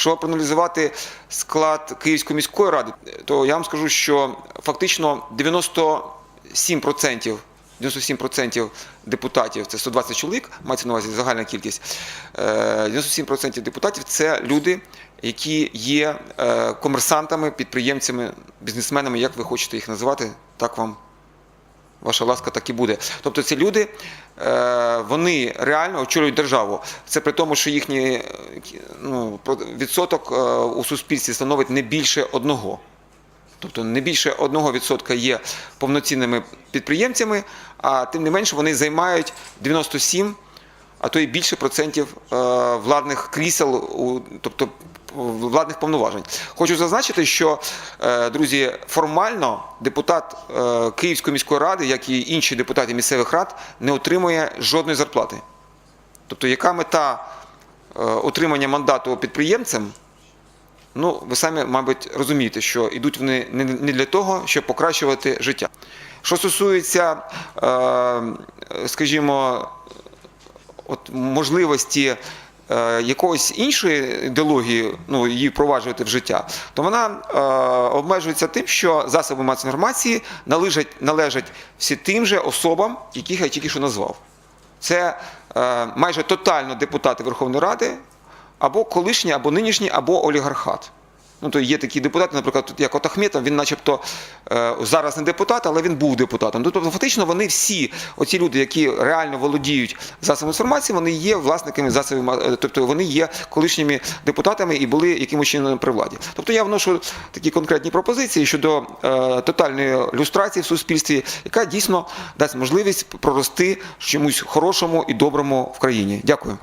Якщо проаналізувати склад Київської міської ради, то я вам скажу, що фактично 97% 97% депутатів, це 120 чоловік, мається на увазі загальна кількість. е, 97% депутатів це люди, які є е, комерсантами, підприємцями, бізнесменами, як ви хочете їх називати, так вам Ваша ласка так і буде. Тобто ці люди, е, вони реально очолюють державу. Це при тому, що їхній е, ну, відсоток е, у суспільстві становить не більше одного. Тобто не більше одного відсотка є повноцінними підприємцями, а тим не менше вони займають 97, а то і більше процентів владних крісел, тобто владних повноважень. Хочу зазначити, що, е, друзі, формально депутат е, Київської міської ради, як і інші депутати місцевих рад, не отримує жодної зарплати. Тобто, яка мета е, отримання мандату підприємцем? Ну, ви самі, мабуть, розумієте, що йдуть вони не для того, щоб покращувати життя. Що стосується, скажімо, от можливості якоїсь іншої ідеології, ну її впроваджувати в життя, то вона е, обмежується тим, що засоби масової інформації належать, належать всі тим же особам, яких я тільки що назвав. Це е, майже тотально депутати Верховної Ради, або колишні, або нинішні, або олігархат. Ну, то є такі депутати, наприклад, як от Ахметов, він начебто е, зараз не депутат, але він був депутатом. Ну, Тобто, фактично, вони всі, оці люди, які реально володіють засобами інформації, вони є власниками засобів, е, тобто вони є колишніми депутатами і були якимось чином при владі. Тобто я вношу такі конкретні пропозиції щодо е, тотальної люстрації в суспільстві, яка дійсно дасть можливість прорости чомусь хорошому і доброму в країні. Дякую.